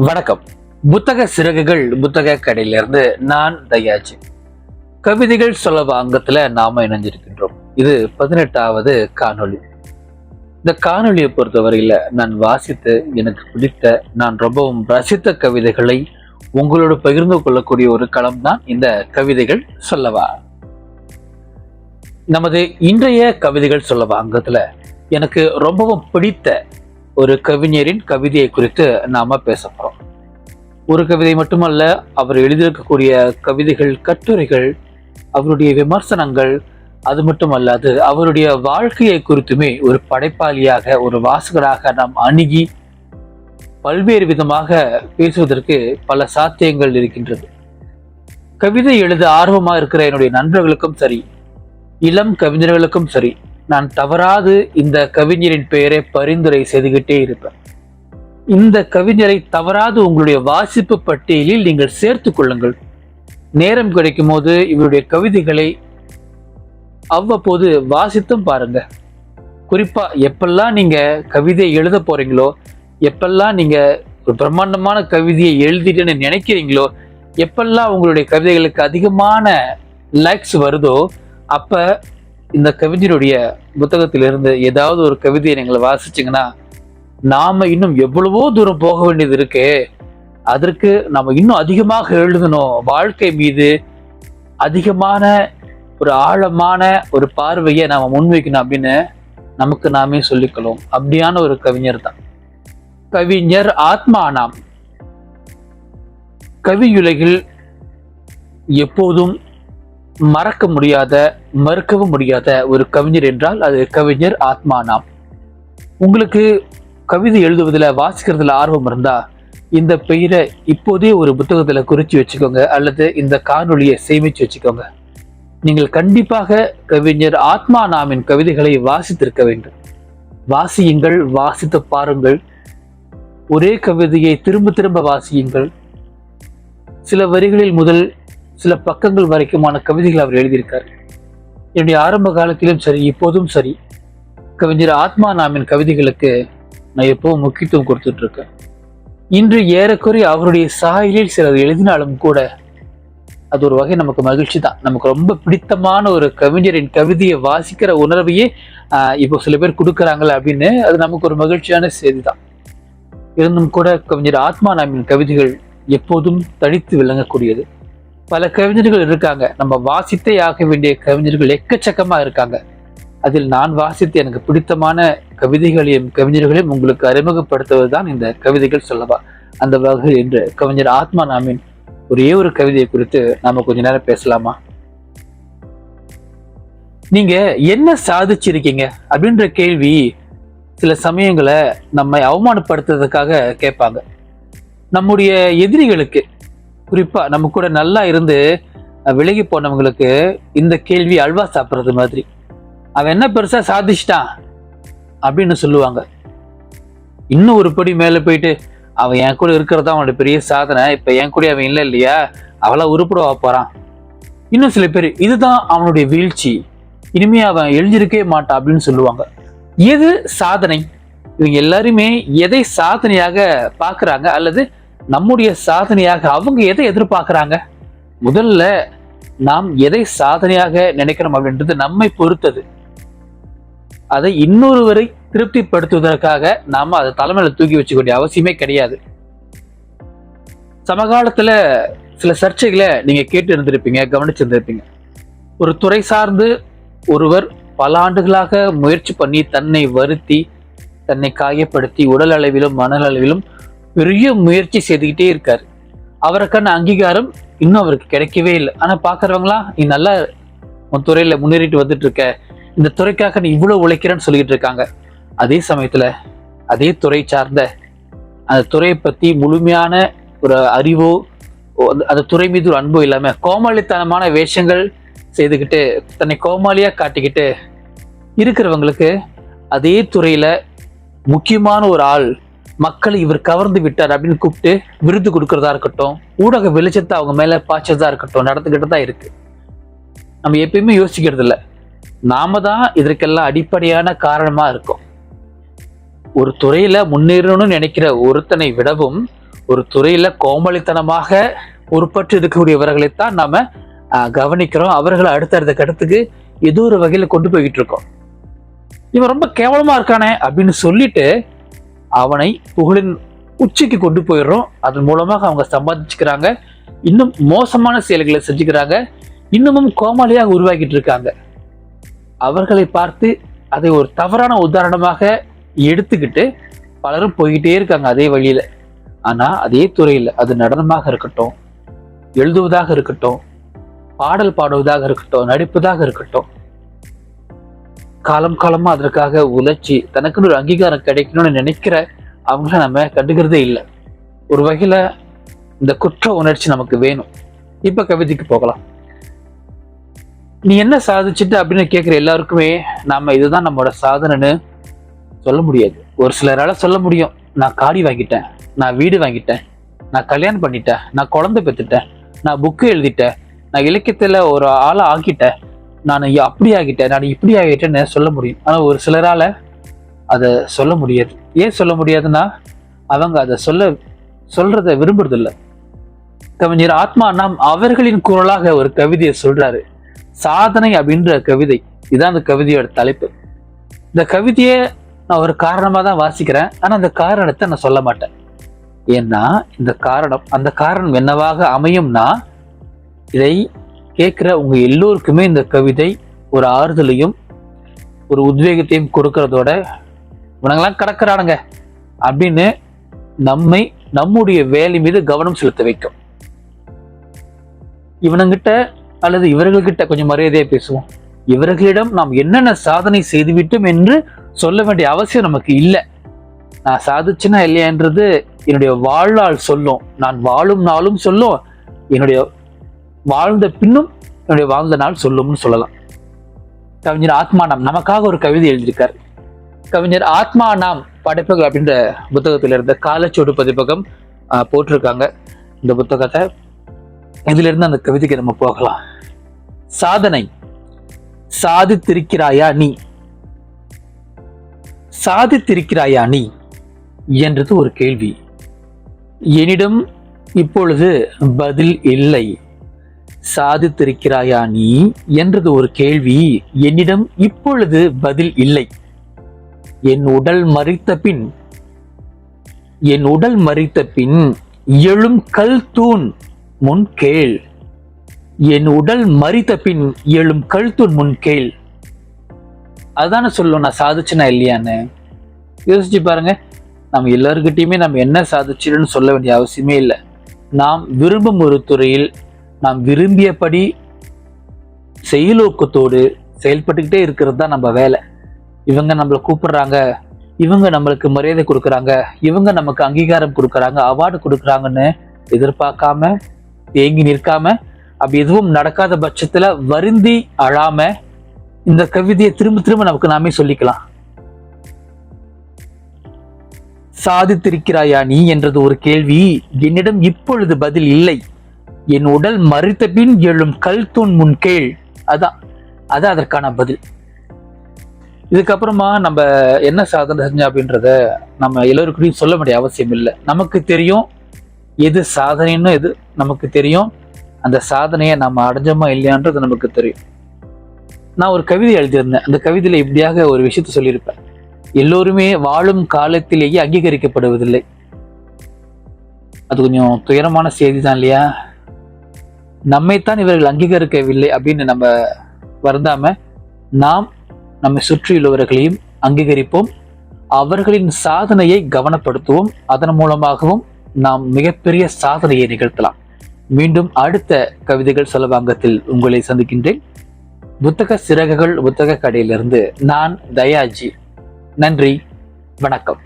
வணக்கம். புத்தக சிறகுகள் புத்தக கடையிலிருந்து நான் தயாஜி. கவிதைகள் சொல்லவ அங்கத்துல நாம இணைஞ்சிருக்கின்றோம். இது பதினெட்டாவது காணொளி. இந்த காணொலியை பொறுத்தவரையில நான் வாசித்து எனக்கு பிடித்த நான் ரொம்பவும் ரசித்த கவிதைகளை உங்களோடு பகிர்ந்து கொள்ளக்கூடிய ஒரு களம் தான் இந்த கவிதைகள் சொல்லவா. நமது இன்றைய கவிதைகள் சொல்லவா அங்கத்துல எனக்கு ரொம்பவும் பிடித்த ஒரு கவிஞரின் கவிதையை குறித்து நாம பேச போறோம். ஒரு கவிதை மட்டுமல்ல அவர் எழுதியிருக்கக்கூடிய கவிதைகள் கட்டுரைகள் அவருடைய விமர்சனங்கள் அது மட்டுமல்லாது அவருடைய வாழ்க்கையை குறித்துமே ஒரு படைப்பாளியாக ஒரு வாசகராக நாம் அணுகி பல்வேறு விதமாக பேசுவதற்கு பல சாத்தியங்கள் இருக்கின்றது. கவிதை எழுத ஆர்வமாக இருக்கிற என்னுடைய நண்பர்களுக்கும் சரி இளம் கவிஞர்களுக்கும் சரி நான் தவறாது இந்த கவிஞரின் பெயரை பரிந்துரை செய்துகிட்டே இருப்பேன். இந்த கவிஞரை தவறாது உங்களுடைய வாசிப்பு பட்டியலில் நீங்கள் சேர்த்து கொள்ளுங்கள். நேரம் கிடைக்கும் போது இவருடைய கவிதைகளை அவ்வப்போது வாசித்தும் பாருங்க. குறிப்பா எப்பெல்லாம் நீங்க கவிதை எழுத போறீங்களோ எப்பெல்லாம் நீங்க ஒரு பிரம்மாண்டமான கவிதையை எழுதிட்டேன்னு நினைக்கிறீங்களோ எப்பெல்லாம் உங்களுடைய கவிதைகளுக்கு அதிகமான லைக்ஸ் வருதோ அப்போ இந்த கவிஞருடைய புத்தகத்திலிருந்து ஏதாவது ஒரு கவிதையை நீங்கள் வாசிச்சீங்கன்னா நாம இன்னும் எவ்வளவோ தூரம் போக வேண்டியது இருக்கே. அதற்கு நம்ம இன்னும் அதிகமாக எழுதணும். வாழ்க்கை மீது அதிகமான ஒரு ஆழமான ஒரு பார்வையை நாம முன்வைக்கணும் அப்படின்னு நமக்கு நாமே சொல்லிக்கலாம் அப்படியான ஒரு கவிஞர் தான். கவிஞர் ஆத்மானாம். கவியுலகில் எப்போதும் மறக்க முடியாத மறுக்கவும் முடியாத ஒரு கவிஞர் என்றால் அது கவிஞர் ஆத்மானாம். உங்களுக்கு கவிதை எழுதுவதில் வாசிக்கிறதுல ஆர்வம் இருந்தா இந்த பெயரை இப்போதே ஒரு புத்தகத்தில் குறித்து வச்சுக்கோங்க அல்லது இந்த காணொலியை சேமித்து வச்சுக்கோங்க. நீங்கள் கண்டிப்பாக கவிஞர் ஆத்மா நாமின் கவிதைகளை வாசித்திருக்க வேண்டும். வாசியுங்கள் வாசித்து பாருங்கள். ஒரே கவிதையை திரும்ப திரும்ப வாசியுங்கள். சில வரிகளில் முதல் சில பக்கங்கள் வரைக்குமான கவிதைகள் அவர் எழுதியிருக்கார். என்னுடைய ஆரம்ப காலத்திலும் சரி இப்போதும் சரி கவிஞர் ஆத்மா நாமின் கவிதைகளுக்கு நான் எப்பவும் முக்கியத்துவம் கொடுத்துட்டு இருக்கேன் இன்று ஏறக்குறைய அவருடைய சாயலில் சிலர் எழுதினாலும் கூட அது ஒரு வகை நமக்கு மகிழ்ச்சி தான். நமக்கு ரொம்ப பிடித்தமான ஒரு கவிஞரின் கவிதையை வாசிக்கிற உணர்வையே இப்போ சில பேர் கொடுக்குறாங்களே அப்படின்னு அது நமக்கு ஒரு மகிழ்ச்சியான செய்தி தான். இருந்தும் கூட கவிஞர் ஆத்மா நாமின் கவிதைகள் எப்போதும் தனித்து விளங்கக்கூடியது. பல கவிஞர்கள் இருக்காங்க. நம்ம வாசித்தே ஆக வேண்டிய கவிஞர்கள் எக்கச்சக்கமா இருக்காங்க. அதில் நான் வாசித்து எனக்கு பிடித்தமான கவிதைகளையும் கவிஞர்களையும் உங்களுக்கு அறிமுகப்படுத்துவது தான் இந்த கவிதைகள் சொல்லவா. அந்த வகையில் என்று கவிஞர் ஆத்மா நாமின் ஒரே ஒரு கவிதையை குறித்து நாம கொஞ்ச நேரம் பேசலாமா? நீங்க என்ன சாதிச்சிருக்கீங்க? அப்படின்ற கேள்வி சில சமயங்களை நம்மை அவமானப்படுத்துறதுக்காக கேட்பாங்க. நம்முடைய எதிரிகளுக்கு குறிப்பா நம்ம கூட நல்லா இருந்து விலகி போனவங்களுக்கு இந்த கேள்வி அல்வா சாப்பிட்றது மாதிரி. அவன் என்ன பெருசா சாதிச்சிட்டான் அப்படின்னு சொல்லுவாங்க. இன்னும் ஒரு படி மேல போயிட்டு அவன் என் கூட இருக்கிறதா அவனோட பெரிய சாதனை இப்ப என் கூட அவன் இல்லை இல்லையா? அவளா உருப்படவா போறான். இன்னும் சில பேர் இதுதான் அவனுடைய வீழ்ச்சி. இனிமே அவன் எழுஞ்சிருக்கே மாட்டான் அப்படின்னு சொல்லுவாங்க. எது சாதனை? இவங்க எல்லாருமே எதை சாதனையாக பார்க்குறாங்க? அல்லது நம்முடைய சாதனையாக அவங்க எதை எதிர்பார்க்கறாங்க? முதல்ல நாம் எதை சாதனையாக நினைக்கிறோம் அப்படின்றது நம்மை பொறுத்தது. அதை இன்னொருவரை திருப்திப்படுத்துவதற்காக நாம அதை தலைமையில தூக்கி வச்சுக்க வேண்டிய அவசியமே கிடையாது. சமகாலத்துல சில சர்ச்சைகளை நீங்க கேட்டு இருந்திருப்பீங்க கவனிச்சிருந்திருப்பீங்க ஒரு துறை சார்ந்து ஒருவர் பல ஆண்டுகளாக முயற்சி பண்ணி தன்னை வருத்தி தன்னை காயப்படுத்தி உடல் அளவிலும் மனல் பெரிய முயற்சி செய்துக்கிட்டே இருக்காரு. அவருக்கான அங்கீகாரம் இன்னும் அவருக்கு கிடைக்கவே இல்லை. ஆனால் பார்க்குறவங்களாம் நீ நல்லா உன் துறையில் முன்னேறிட்டு வந்துட்டு இருக்க இந்த துறைக்காக நீ இவ்வளவு உழைக்கிறேன்னு சொல்லிக்கிட்டு இருக்காங்க. அதே சமயத்தில் அதே துறை சார்ந்த அந்த துறையை பற்றி முழுமையான ஒரு அறிவோ அந்த- அந்த துறை மீது ஒரு அன்போ இல்லாமல் கோமாளித்தனமான வேஷங்கள் செய்துக்கிட்டு தன்னை கோமாளியாக காட்டிக்கிட்டு இருக்கிறவங்களுக்கு அதே துறையில் முக்கியமான ஒரு ஆள் மக்களை இவர் கவர்ந்து விட்டார் அப்படின்னு கூப்பிட்டு விருது கொடுக்கறதா இருக்கட்டும் ஊடக வெளிச்சத்தை அவங்க மேலே பாய்ச்சதா இருக்கட்டும் நடந்துக்கிட்டு தான் இருக்கு. நம்ம எப்பயுமே யோசிக்கிறது இல்லை. நாம தான் இதற்கெல்லாம் அடிப்படையான காரணமா இருக்கும். ஒரு துறையில முன்னேறணும்னு நினைக்கிற ஒருத்தனை விடவும் ஒரு துறையில கோமளித்தனமாக பொறுப்பற்று இருக்கக்கூடியவர்களைத்தான் நாம கவனிக்கிறோம். அவர்களை அடுத்தடுத்த கட்டத்துக்கு ஏதோ ஒரு வகையில கொண்டு போய்கிட்டு இருக்கோம். இவன் ரொம்ப கேவலமா இருக்கானே அப்படின்னு சொல்லிட்டு அவனை புகழின் உச்சிக்கு கொண்டு போயிடுறோம். அதன் மூலமாக அவங்க சம்பாதிச்சுக்கிறாங்க. இன்னும் மோசமான செயல்களை செஞ்சுக்கிறாங்க. இன்னமும் கோமாளியாக உருவாக்கிட்டு இருக்காங்க. அவர்களை பார்த்து அதை ஒரு தவறான உதாரணமாக எடுத்துக்கிட்டு பலரும் போய்கிட்டே இருக்காங்க அதே வழியில். ஆனால் அதே துறையில் அது நடனமாக இருக்கட்டும் எழுதுவதாக இருக்கட்டும் பாடல் பாடுவதாக இருக்கட்டும் நடிப்பதாக இருக்கட்டும் காலம் காலமாக அதற்காக உழைச்சி தனக்குன்னு ஒரு அங்கீகாரம் கிடைக்கணும்னு நினைக்கிற அவங்கள நம்ம கண்டுக்கிறதே இல்லை. ஒரு வகையில் இந்த குற்ற உணர்ச்சி நமக்கு வேணும். இப்போ கவிதைக்கு போகலாம். நீ என்ன சாதிச்சுட்டு அப்படின்னு கேட்குற எல்லாருக்குமே நாம் இதுதான் நம்மளோட சாதனைன்னு சொல்ல முடியாது. ஒரு சிலரால் சொல்ல முடியும். நான் காடி வாங்கிட்டேன் நான் வீடு வாங்கிட்டேன் நான் கல்யாணம் பண்ணிட்டேன் நான் குழந்தை பெற்றுட்டேன் நான் புக்கு எழுதிட்டேன் நான் இலக்கியத்தில் ஒரு ஆளை ஆக்கிட்டேன். நான் அப்படி ஆகிட்டேன் நான் இப்படி ஆகிட்டேன்னு சொல்ல முடியும். ஆனால் ஒரு சிலரால் அதை சொல்ல முடியாது. ஏன் சொல்ல முடியாதுன்னா அவங்க அதை சொல்ல சொல்றத விரும்புறதில்லை. கவிஞர் ஆத்மா நாம் அவர்களின் குரலாக ஒரு கவிதையை சொல்றாரு. சாதனை அப்படின்ற கவிதை. இதுதான் அந்த கவிதையோட தலைப்பு. இந்த கவிதையை நான் ஒரு காரணமாக தான் வாசிக்கிறேன். ஆனால் அந்த காரணத்தை நான் சொல்ல மாட்டேன். ஏன்னா இந்த காரணம் அந்த காரணம் என்னவாக அமையும்னா இதை கேட்குற உங்கள் எல்லோருக்குமே இந்த கவிதை ஒரு ஆறுதலையும் ஒரு உத்வேகத்தையும் கொடுக்கறதோட இவனங்களாம் கடக்கிறானுங்க அப்படின்னு நம்மை நம்முடைய வேலை மீது கவனம் செலுத்த வைக்கும். இவனுங்கிட்ட அல்லது இவர்கள்கிட்ட கொஞ்சம் மரியாதையா பேசுவோம். இவர்களிடம் நாம் என்னென்ன சாதனை செய்துவிட்டோம் என்று சொல்ல வேண்டிய அவசியம் நமக்கு இல்லை. நான் சாதிச்சேனா இல்லையான்றது என்னுடைய வாழ்நாள் சொல்லும். நான் வாழும் நாளும் சொல்லும். என்னுடைய வாழ்ந்த பின்னும் என்னுடைய வாழ்ந்த நாள் சொல்லும்னு சொல்லலாம். கவிஞர் ஆத்மா நாம் நமக்காக ஒரு கவிதை எழுதியிருக்கார். கவிஞர் ஆத்மா நாம் படைப்புகள் அப்படின்ற புத்தகத்தில் இருந்த காலச்சோடு பதிப்பகம் போட்டிருக்காங்க. இந்த புத்தகத்தை இதிலிருந்து அந்த கவிதைக்கு நம்ம போகலாம். சாதனை. சாதித்திருக்கிறாயா நீ? சாதித்திருக்கிறாயா நீ? என்றது ஒரு கேள்வி. என்னிடம் இப்பொழுது பதில் இல்லை. சாதித்திருக்கிறாயா நீ? என்றது ஒரு கேள்வி. என்னிடம் இப்பொழுது பதில் இல்லை. என் உடல் மறித்த பின் என் உடல் மறித்த பின் எழும் கல் தூண் முன் கேள். என் உடல் மறித்த பின் எழும் கல் தூண் முன் கேள். அதானே சொல்லும் நான் சாதிச்சுனா இல்லையான்னு? யோசிச்சு பாருங்க. நம்ம எல்லாருக்கிட்டையுமே நம்ம என்ன சாதிச்சிருன்னு சொல்ல வேண்டிய அவசியமே இல்லை. நாம் விரும்பும் ஒரு துறையில் நாம் விரும்பியபடி செயலோக்கத்தோடு செயல்பட்டுக்கிட்டே இருக்கிறது தான் நம்ம வேலை. இவங்க நம்மளை கூப்பிடுறாங்க இவங்க நம்மளுக்கு மரியாதை கொடுக்குறாங்க இவங்க நமக்கு அங்கீகாரம் கொடுக்குறாங்க அவார்டு கொடுக்குறாங்கன்னு எதிர்பார்க்காம ஏங்கி நிற்காம அப்படி எதுவும் நடக்காத பட்சத்துல வருந்தி அழாம இந்த கவிதையை திரும்ப திரும்ப நமக்கு நாமே சொல்லிக்கலாம். சாதித்திருக்கிறாயா நீ என்றது ஒரு கேள்வி என்னிடம் இப்பொழுது பதில் இல்லை. என் உடல் மறித்த பின் எழும் கல் தூண் முன் கேள். அதான் அதான் அதற்கான பதில். இதுக்கப்புறமா நம்ம என்ன சாதனை செஞ்சோம் அப்படின்றத நம்ம எல்லோருக்கிட்டையும் சொல்ல வேண்டிய அவசியம் இல்லை. நமக்கு தெரியும் எது சாதனைன்னு எது நமக்கு தெரியும். அந்த சாதனையை நம்ம அடைஞ்சோமா இல்லையான்றது நமக்கு தெரியும். நான் ஒரு கவிதை எழுதியிருந்தேன். அந்த கவிதையில் இப்படியாக ஒரு விஷயத்த சொல்லியிருப்பேன். எல்லோருமே வாழும் காலத்திலேயே அங்கீகரிக்கப்படுவதில்லை. அது கொஞ்சம் துயரமான செய்தி தான் இல்லையா? நம்மைத்தான் இவர்கள் அங்கீகரிக்கவில்லை அப்படின்னு நம்ம வருந்தாம நாம் நம்மை சுற்றியுள்ளவர்களையும் அங்கீகரிப்போம். அவர்களின் சாதனையை கவனப்படுத்துவோம். அதன் மூலமாகவும் நாம் மிகப்பெரிய சாதனையை நிகழ்த்தலாம். மீண்டும் அடுத்த கவிதைகள் செலவாங்கத்தில் உங்களை சந்திக்கின்றேன். புத்தக சிறகுகள் புத்தக கடையிலிருந்து நான் தயாஜி. நன்றி. வணக்கம்.